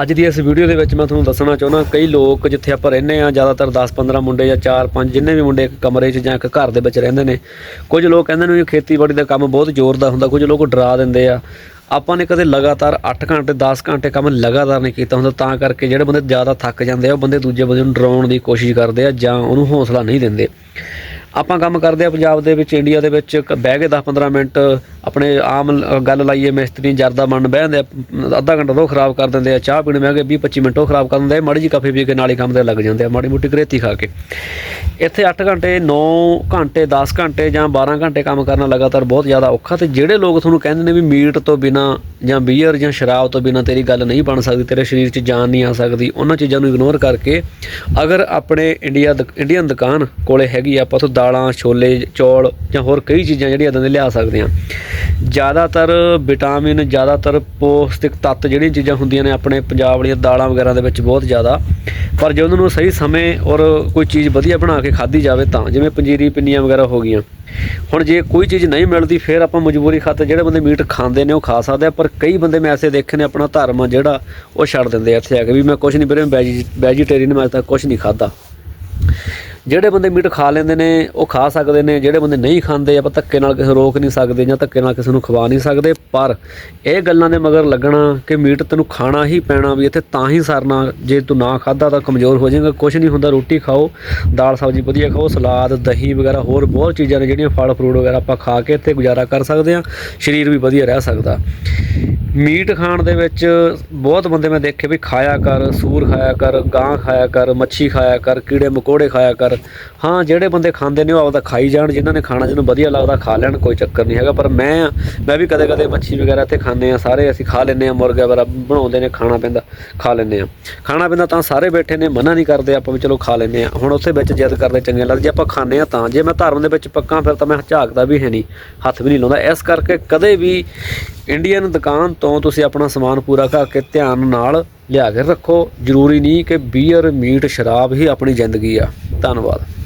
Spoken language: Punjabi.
ਅੱਜ ਦੀ ਇਸ ਵੀਡੀਓ ਦੇ ਵਿੱਚ ਮੈਂ ਤੁਹਾਨੂੰ ਦੱਸਣਾ ਚਾਹੁੰਦਾ, ਕਈ ਲੋਕ ਜਿੱਥੇ ਆਪਾਂ ਰਹਿੰਦੇ ਆ ਜ਼ਿਆਦਾਤਰ 10-15 ਮੁੰਡੇ ਜਾਂ 4-5 ਜਿੰਨੇ ਵੀ ਮੁੰਡੇ ਇੱਕ ਕਮਰੇ 'ਚ ਜਾਂ ਇੱਕ ਘਰ ਦੇ ਵਿੱਚ ਰਹਿੰਦੇ ਨੇ, ਕੁਝ ਲੋਕ ਕਹਿੰਦੇ ਨੇ ਵੀ ਖੇਤੀਬਾੜੀ ਦਾ ਕੰਮ ਬਹੁਤ ਜ਼ੋਰ ਦਾ ਹੁੰਦਾ, ਕੁਝ ਲੋਕ ਡਰਾ ਦਿੰਦੇ ਆ। ਆਪਾਂ ਨੇ ਕਦੇ ਲਗਾਤਾਰ 8 ਘੰਟੇ 10 ਘੰਟੇ ਕੰਮ ਲਗਾਤਾਰ ਨਹੀਂ ਕੀਤਾ ਹੁੰਦਾ, ਤਾਂ ਕਰਕੇ ਜਿਹੜੇ ਬੰਦੇ ਜ਼ਿਆਦਾ ਥੱਕ ਜਾਂਦੇ ਆ, ਉਹ ਬੰਦੇ ਦੂਜੇ ਬੰਦੇ ਨੂੰ ਡਰਾਉਣ ਦੀ ਕੋਸ਼ਿਸ਼ ਕਰਦੇ ਆ ਜਾਂ ਉਹਨੂੰ ਹੌਸਲਾ ਨਹੀਂ ਦਿੰਦੇ। ਆਪਾਂ ਕੰਮ ਕਰਦੇ ਆ ਪੰਜਾਬ ਦੇ ਵਿੱਚ ਇੰਡੀਆ ਦੇ ਵਿੱਚ, ਕ- ਬਹਿ ਕੇ 10-15 ਮਿੰਟ ਆਪਣੇ ਆਮ ਗੱਲ ਲਾਈਏ, ਮਿਸਤਰੀ ਜਰਦਾ ਮੰਨ ਬਹਿ ਜਾਂਦੇ ਆ ਅੱਧਾ ਘੰਟਾ ਤੋਂ ਖਰਾਬ ਕਰ ਦਿੰਦੇ ਆ, ਚਾਹ ਪੀਣ ਬਹਿ ਕੇ 20-25 ਮਿੰਟ ਉਹ ਖਰਾਬ ਕਰ ਦਿੰਦੇ ਆ, ਮਾੜੀ ਜੀ ਕਾਫੀ ਪੀ ਕੇ ਨਾਲੇ ਕੰਮ ਤੇ ਲੱਗ ਜਾਂਦੇ ਆ, ਮਾੜੀ ਮੋਟੀ ਘਰੇਤੀ ਖਾ ਕੇ। ਇੱਥੇ 8 ਘੰਟੇ 9 ਘੰਟੇ 10 ਘੰਟੇ ਜਾਂ 12 ਘੰਟੇ ਕੰਮ ਕਰਨਾ ਲਗਾਤਾਰ ਬਹੁਤ ਜ਼ਿਆਦਾ ਔਖਾ ਤੇ ਜਿਹੜੇ ਲੋਕ ਤੁਹਾਨੂੰ ਕਹਿੰਦੇ ਨੇ ਵੀ ਮੀਟ ਤੋਂ ਬਿਨਾ ਜਾਂ ਬੀਅਰ ਜਾਂ ਸ਼ਰਾਬ ਤੋਂ ਬਿਨਾ ਤੇਰੀ ਗੱਲ ਨਹੀਂ ਬਣ ਸਕਦੀ, ਤੇਰੇ ਸਰੀਰ 'ਚ ਜਾਨ ਨਹੀਂ ਆ ਸਕਦੀ, ਉਹਨਾਂ ਚੀਜ਼ਾਂ ਨੂੰ ਇਗਨੋਰ ਕਰਕੇ ਅਗਰ ਆਪਣੇ ਇੰਡੀਆ ਦ- ਇੰਡੀਅਨ ਦੁਕਾਨ ਕੋਲੇ ਹੈਗੀ ਆਪਾਂ ਤੋਂ ਦਾਲਾਂ, ਛੋਲੇ, ਚੌਲ ਜਾਂ ਹੋਰ ਕਈ ਚੀਜ਼ਾਂ ਜਿਹੜੀਆਂ ਇਦਾਂ ਦੇ ਲਿਆ ਸਕਦੇ ਆ ਜ਼ਿਆਦਾਤਰ ਵਿਟਾਮਿਨ, ਜ਼ਿਆਦਾਤਰ ਪੌਸ਼ਟਿਕ ਤੱਤ ਜਿਹੜੀਆਂ ਚੀਜ਼ਾਂ ਹੁੰਦੀਆਂ ਨੇ ਆਪਣੇ ਪੰਜਾਬ ਵਾਲੀਆਂ ਦਾਲਾਂ ਵਗੈਰਾ ਦੇ ਵਿੱਚ ਬਹੁਤ ਜ਼ਿਆਦਾ। ਪਰ ਜੇ ਉਹਨਾਂ ਨੂੰ ਸਹੀ ਸਮੇਂ ਔਰ ਕੋਈ ਚੀਜ਼ ਵਧੀਆ ਬਣਾ ਕੇ ਖਾਧੀ ਜਾਵੇ ਤਾਂ, ਜਿਵੇਂ ਪੰਜੀਰੀ, ਪਿੰਨੀਆਂ ਵਗੈਰਾ ਹੋ ਗਈਆਂ। ਹੁਣ ਜੇ ਕੋਈ ਚੀਜ਼ ਨਹੀਂ ਮਿਲਦੀ, ਫਿਰ ਆਪਾਂ ਮਜਬੂਰੀ ਖਾਤਰ ਜਿਹੜੇ ਬੰਦੇ ਮੀਟ ਖਾਂਦੇ ਨੇ ਉਹ ਖਾ ਸਕਦੇ ਆ, ਪਰ ਕਈ ਬੰਦੇ ਮੈਂ ਐਸੇ ਦੇਖੇ ਨੇ ਆਪਣਾ ਧਰਮ ਆ ਜਿਹੜਾ ਉਹ ਛੱਡ ਦਿੰਦੇ ਆ ਇੱਥੇ ਆ ਕੇ ਵੀ ਮੈਂ ਕੁਝ ਨਹੀਂ ਵੀਰੇ ਵੈਜੀ ਵੈਜੀਟੇਰੀਅਨ ਮੈਂ ਅੱਜ ਤੱਕ ਕੁਝ ਨਹੀਂ ਖਾਦਾ ਜਿਹੜੇ ਬੰਦੇ ਮੀਟ ਖਾ ਲੈਂਦੇ ਨੇ, ਉਹ ਖਾ ਸਕਦੇ ਨੇ, ਜਿਹੜੇ ਬੰਦੇ ਨਹੀਂ ਖਾਂਦੇ, ਆਪਾਂ ਧੱਕੇ ਨਾਲ ਕਿਸੇ ਨੂੰ ਰੋਕ ਨਹੀਂ ਸਕਦੇ ਜਾਂ ਧੱਕੇ ਨਾਲ ਕਿਸੇ ਨੂੰ ਖਵਾ ਨਹੀਂ ਸਕਦੇ, ਪਰ ਇਹ ਗੱਲਾਂ ਦੇ ਮਗਰ ਲੱਗਣਾ ਕਿ ਮੀਟ ਤੈਨੂੰ ਖਾਣਾ ਹੀ ਪੈਣਾ ਵੀ ਇੱਥੇ ਤਾਂ ਹੀ ਸਰਨਾ, ਜੇ ਤੂੰ ਨਾ ਖਾਦਾ ਤਾਂ ਕਮਜ਼ੋਰ ਹੋ ਜਾਏਗਾ ਕੁਝ ਨਹੀਂ ਹੁੰਦਾ, ਰੋਟੀ ਖਾਓ, ਦਾਲ ਸਬਜ਼ੀ ਵਧੀਆ ਖਾਓ, ਸਲਾਦ, ਦਹੀਂ ਵਗੈਰਾ, ਹੋਰ ਬਹੁਤ ਚੀਜ਼ਾਂ ਨੇ ਜਿਹੜੀਆਂ ਫਲ ਫਰੂਟ ਵਗੈਰਾ ਆਪਾਂ ਖਾ ਕੇ ਇੱਥੇ ਗੁਜ਼ਾਰਾ ਕਰ ਸਕਦੇ ਹਾਂ, ਸਰੀਰ ਵੀ ਵਧੀਆ ਰਹਿ ਸਕਦਾ। ਮੀਟ ਖਾਣ ਦੇ ਵਿੱਚ ਬਹੁਤ ਬੰਦੇ ਮੈਂ ਦੇਖੇ ਵੀ ਖਾਇਆ ਕਰ, ਸੂਰ ਖਾਇਆ ਕਰ ਗਾਂ ਖਾਇਆ ਕਰ, ਮੱਛੀ ਖਾਇਆ ਕਰ, ਕੀੜੇ ਮਕੌੜੇ ਖਾਇਆ ਕਰ। ਹਾਂ, ਜਿਹੜੇ ਬੰਦੇ ਖਾਂਦੇ ਨੇ ਉਹ ਆਪਦਾ ਖਾਈ ਜਾਣ, ਜਿਨ੍ਹਾਂ ਨੇ ਖਾਣਾ, ਜਿਹਨੂੰ ਵਧੀਆ ਲੱਗਦਾ ਖਾ ਲੈਣ, ਕੋਈ ਚੱਕਰ ਨਹੀਂ ਹੈਗਾ। ਪਰ ਮੈਂ ਮੈਂ ਵੀ ਕਦੇ ਕਦੇ ਮੱਛੀ ਵਗੈਰਾ ਤੇ ਖਾਂਦੇ ਆ, ਸਾਰੇ ਅਸੀਂ ਖਾ ਲੈਂਦੇ ਆ, ਮੁਰਗਾ ਵਗੈਰਾ ਬਣਾਉਂਦੇ ਨੇ, ਖਾਣਾ ਪੈਂਦਾ, ਖਾ ਲੈਂਦੇ ਆ। ਖਾਣਾ ਪੈਂਦਾ ਤਾਂ ਸਾਰੇ ਬੈਠੇ ਨੇ, ਮਨਾ ਨਹੀਂ ਕਰਦੇ, ਆਪਾਂ ਵੀ ਚਲੋ ਖਾ ਲੈਂਦੇ ਆ। ਹੁਣ ਉੱਥੇ ਵਿੱਚ ਜਿੱਦ ਕਰਦੇ ਚੰਗੇ ਲੱਗਦੇ, ਜੇ ਆਪਾਂ ਖਾਂਦੇ ਆ ਤਾਂ। ਜੇ ਮੈਂ ਧਰਮ ਦੇ ਵਿੱਚ ਪੱਕਾ ਫਿਰ ਤਾਂ ਮੈਂ ਝਾਕਦਾ ਵੀ ਹੈ ਨਹੀਂ, ਹੱਥ ਵੀ ਨਹੀਂ ਲਾਉਂਦਾ। ਇਸ ਕਰਕੇ ਕਦੇ ਵੀ ਇੰਡੀਅਨ ਦੁਕਾਨ ਤੋਂ ਤੋਂ ਤੁਸੀਂ ਆਪਣਾ ਸਮਾਨ ਪੂਰਾ ਕਰਕੇ ਧਿਆਨ ਨਾਲ ਲਿਆ ਕੇ ਰੱਖੋ। ਜ਼ਰੂਰੀ ਨਹੀਂ ਕਿ ਬੀਅਰ ਮੀਟ ਸ਼ਰਾਬ ਹੀ ਆਪਣੀ ਜ਼ਿੰਦਗੀ ਆ। ਧੰਨਵਾਦ।